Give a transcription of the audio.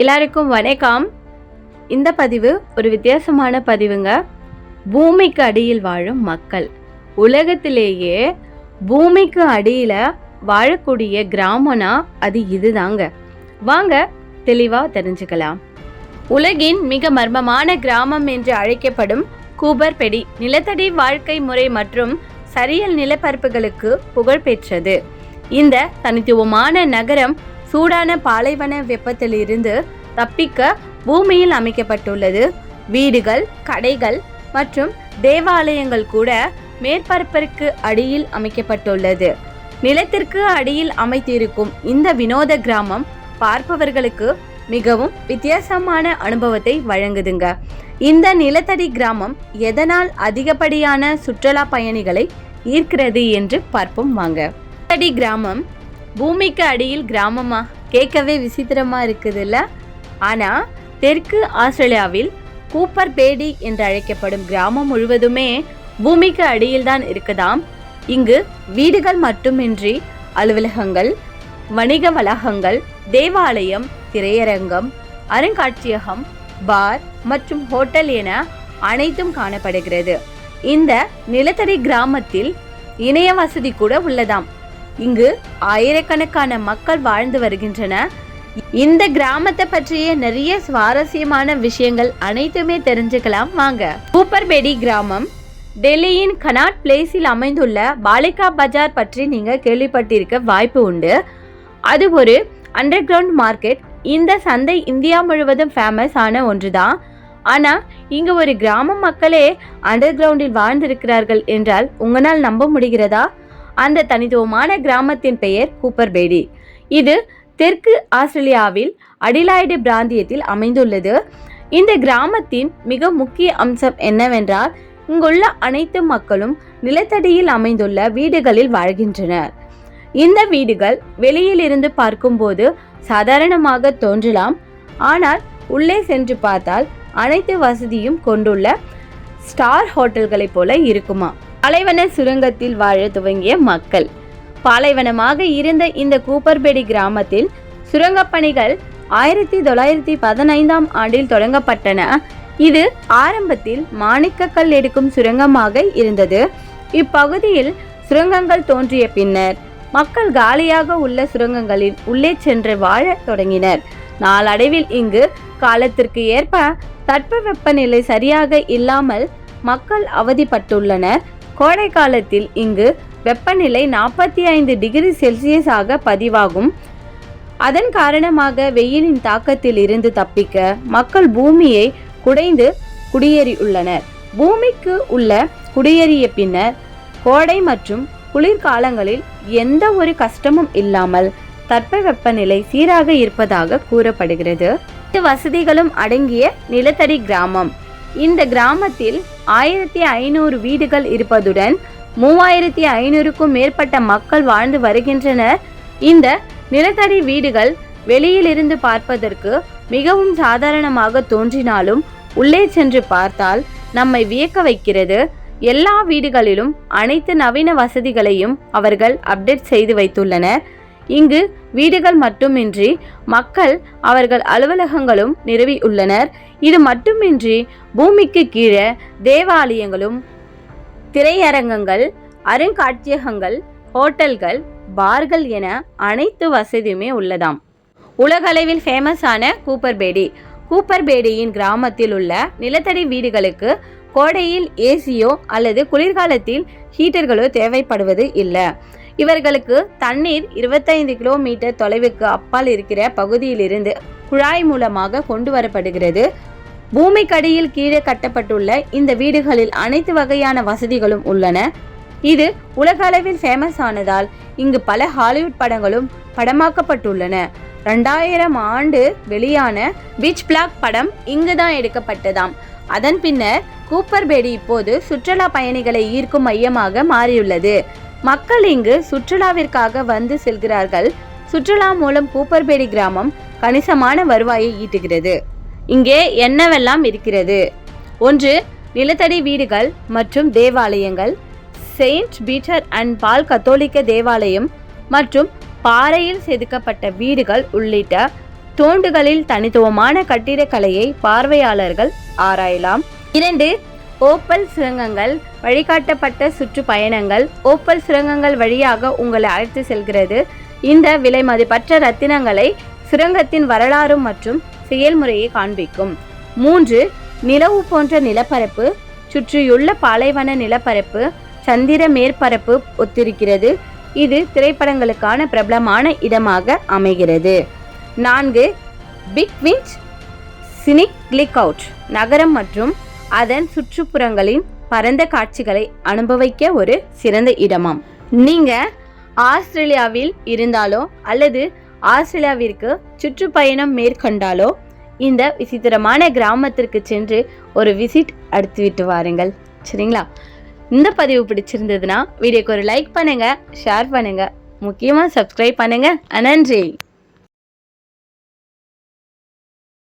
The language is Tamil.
எல்லாருக்கும் வணக்கம். இந்த பதிவு ஒரு வித்தியாசமான பதிவுங்க. பூமிக்கு அடியில் வாழும் மக்கள். உலகத்திலேயே பூமிக்கு அடியில் வாழக்கூடிய கிராமம்னா அது இதுதாங்க. வாங்க தெளிவாக தெரிஞ்சுக்கலாம். உலகின் மிக மர்மமான கிராமம் என்று அழைக்கப்படும் கூபர்பெடி நிலத்தடி வாழ்க்கை முறை மற்றும் சரியல் நிலப்பரப்புகளுக்கு புகழ்பெற்றது. இந்த தனித்துவமான நகரம் சூடான பாலைவன வெப்பத்திலிருந்து தப்பிக்க பூமியில் அமைக்கப்பட்டுள்ளது. வீடுகள் கடைகள் மற்றும் தேவாலயங்கள் கூட மேற்பரப்பிற்கு அடியில் அமைக்கப்பட்டுள்ளது. நிலத்திற்கு அடியில் அமைத்திருக்கும் இந்த வினோத கிராமம் பார்ப்பவர்களுக்கு மிகவும் வித்தியாசமான அனுபவத்தை வழங்குதுங்க. இந்த நிலத்தடி கிராமம் எதனால் அதிகப்படியான சுற்றுலா பயணிகளை ஈர்க்கிறது என்று பார்ப்போம் வாங்க. நிலத்தடி கிராமம் பூமிக்கு அடியில் கிராமமா? கேட்கவே விசித்திரமா இருக்குதுல்ல? ஆனா தெற்கு ஆஸ்திரேலியாவில் கூப்பர் பேடி என்று அழைக்கப்படும் கிராமம் முழுவதுமே பூமிக்கு அடியில் தான் இருக்குதாம். இங்கு வீடுகள் மட்டுமின்றி அலுவலகங்கள் வணிக வளாகங்கள் தேவாலயம் திரையரங்கம் அருங்காட்சியகம் பார் மற்றும் ஹோட்டல் என அனைத்தும் காணப்படுகிறது. இந்த நிலத்தடி கிராமத்தில் இணைய வசதி கூட உள்ளதாம். இங்கு ஆயிரக்கணக்கான மக்கள் வாழ்ந்து வருகின்றன. இந்த கிராமத்தை பற்றிய நிறைய சுவாரஸ்யமான விஷயங்கள் அனைத்துமே தெரிஞ்சுக்கலாம் வாங்க. கூப்பர்பேடி கிராமம் டெல்லியின் கனாட் பிளேஸில் அமைந்துள்ள பாலிகா பஜார் பற்றி நீங்கள் கேள்விப்பட்டிருக்க வாய்ப்பு உண்டு. அது ஒரு அண்டர் கிரவுண்ட் மார்க்கெட். இந்த சந்தை இந்தியா முழுவதும் ஃபேமஸ் ஆன ஒன்றுதான். ஆனால் இங்கே ஒரு கிராம மக்களே அண்டர் கிரவுண்டில் வாழ்ந்திருக்கிறார்கள் என்றால் உங்களால் நம்ப முடிகிறதா? அந்த தனித்துவமான கிராமத்தின் பெயர் கூப்பர்பேடி. இது தெற்கு ஆஸ்திரேலியாவில் அடிலாய்டு பிராந்தியத்தில் அமைந்துள்ளது. இந்த கிராமத்தின் மிக முக்கிய அம்சம் என்னவென்றால் இங்குள்ள அனைத்து மக்களும் நிலத்தடியில் அமைந்துள்ள வீடுகளில் வாழ்கின்றனர். இந்த வீடுகள் வெளியில் இருந்து பார்க்கும்போது சாதாரணமாக தோன்றலாம். ஆனால் உள்ளே சென்று பார்த்தால் அனைத்து வசதியும் கொண்டுள்ள ஸ்டார் ஹோட்டல்களைப் போல இருக்குமா? பாலைவன சுரங்கத்தில் வாழ துவங்கிய மக்கள். பாலைவனமாக இருந்த இந்த கூப்பர்பேடி கிராமத்தில் சுரங்கப்பணிகள் ஆயிரத்தி தொள்ளாயிரத்தி பதினைந்தாம் ஆண்டில் தொடங்கப்பட்டன. இது ஆரம்பத்தில் மாணிக்கக்கல் எடுக்கும் சுரங்கமாக இருந்தது. இப்பகுதியில் சுரங்கங்கள் தோன்றிய பின்னர் மக்கள் காலியாக உள்ள சுரங்கங்களின் உள்ளே சென்று வாழத் தொடங்கினர். நாளடைவில் இங்கு காலத்திற்கு ஏற்ப தட்பவெப்பநிலை சரியாக இல்லாமல் மக்கள் அவதிப்பட்டுள்ளனர். கோடை காலத்தில் இங்கு வெப்பநிலை நாற்பத்தி ஐந்து டிகிரி செல்சியஸாக பதிவாகும். அதன் காரணமாக வெயிலின் தாக்கத்தில் இருந்து தப்பிக்க மக்கள் பூமியை குடைந்து குடியேறியுள்ளனர். பூமிக்கு உள்ள குடியேறிய பின்னர் கோடை மற்றும் குளிர்காலங்களில் எந்த ஒரு கஷ்டமும் இல்லாமல் தட்பவெப்பநிலை சீராக இருப்பதாக கூறப்படுகிறது. வசதிகளும் அடங்கிய நிலத்தடி கிராமம். இந்த கிராமத்தில் ஆயிரத்தி ஐநூறு வீடுகள் இருப்பதுடன் மூவாயிரத்தி ஐநூறுக்கும் மேற்பட்ட மக்கள் வாழ்ந்து வருகின்றனர். இந்த நிலத்தடி வீடுகள் வெளியிலிருந்து பார்ப்பதற்கு மிகவும் சாதாரணமாக தோன்றினாலும் உள்ளே சென்று பார்த்தால் நம்மை வியக்க வைக்கிறது. எல்லா வீடுகளிலும் அனைத்து நவீன வசதிகளையும் அவர்கள் அப்டேட் செய்து வைத்துள்ளனர். இங்கு வீடுகள் மட்டுமின்றி மக்கள் அவர்கள் அலுவலகங்களும் நிறுவியுள்ளனர் இது மட்டுமின்றி பூமிக்கு கீழே தேவாலயங்களும் திரையரங்கங்கள் அருங்காட்சியகங்கள் ஹோட்டல்கள் பார்கள் என அனைத்து வசதியுமே உள்ளதாம். உலகளவில் ஃபேமஸான கூப்பர்பேடி. கூப்பர்பேடியின் கிராமத்தில் உள்ள நிலத்தடி வீடுகளுக்கு கோடையில் ஏசியோ அல்லது குளிர்காலத்தில் ஹீட்டர்களோ தேவைப்படுவது இல்லை. இவர்களுக்கு தண்ணீர் இருபத்தைந்து கிலோமீட்டர் தொலைவுக்கு அப்பால் இருக்கிற பகுதியிலிருந்து குழாய் மூலமாக கொண்டு வரப்படுகிறது. பூமிக்கடியில் கீழே கட்டப்பட்டுள்ள இந்த வீடுகளில் அனைத்து வகையான வசதிகளும் உள்ளன. இது உலக அளவில் ஃபேமஸ் ஆனதால் இங்கு பல ஹாலிவுட் படங்களும் படமாக்கப்பட்டுள்ளன. ரெண்டாயிரம் ஆண்டு வெளியான பீச் பிளாக் படம் இங்கு தான் எடுக்கப்பட்டதாம். அதன் பின்னர் கூப்பர்பேடி இப்போது சுற்றுலா பயணிகளை ஈர்க்கும் மையமாக மாறியுள்ளது. மக்கள் இங்கு சுற்றுலாவிற்காக வந்து செல்கிறார்கள். சுற்றுலா மூலம் கூப்பர்பேடி கிராமம் கணிசமான வருவாயை ஈட்டுகிறது. இங்கே என்னவெல்லாம் இருக்கிறது? ஒன்று நிலத்தடி வீடுகள் மற்றும் தேவாலயங்கள். செயின்ட் பீட்டர் அண்ட் பால் கத்தோலிக்க தேவாலயம் மற்றும் பாறையில் செதுக்கப்பட்ட வீடுகள் உள்ளிட்ட தோண்டுகளில் தனித்துவமான கட்டிடக்கலையை பார்வையாளர்கள் ஆராயலாம். இரண்டு ஓப்பல் சுரங்கங்கள் வழிகாட்டப்பட்ட சுற்றுப்பயணங்கள். ஓப்பல் சுரங்கங்கள் வழியாக உங்களை அழைத்து செல்கிறது. இந்த விலை மதிப்பற்ற ரத்தினங்களை சுரங்கத்தின் வரலாறு மற்றும் செயல்முறையை காண்பிக்கும். மூன்று நிலவு போன்ற நிலப்பரப்பு சுற்றியுள்ள பாலைவன நிலப்பரப்பு சந்திர மேற்பரப்பு ஒத்திருக்கிறது. இது திரைப்படங்களுக்கான பிரபலமான இடமாக அமைகிறது. நான்கு Big Winch sneak click out நகரம் மற்றும் அதன் சுற்றுப்புறங்களின் பரந்த காட்சிகளை அனுபவிக்க ஒரு சிறந்த இடமாம். நீங்க ஆஸ்திரேலியாவில் இருந்தாலோ அல்லது ஆஸ்திரேலியாவிற்கு சுற்றுப்பயணம் மேற்கொண்டாலோ இந்த விசித்திரமான கிராமத்திற்கு சென்று ஒரு விசிட் அடுத்துவிட்டு வாருங்கள். சரிங்களா? இந்த பதிவு பிடிச்சிருந்ததுன்னா வீடியோக்கு ஒரு லைக் பண்ணுங்க ஷேர் பண்ணுங்க முக்கியமாக சப்ஸ்கிரைப் பண்ணுங்க. நன்றி.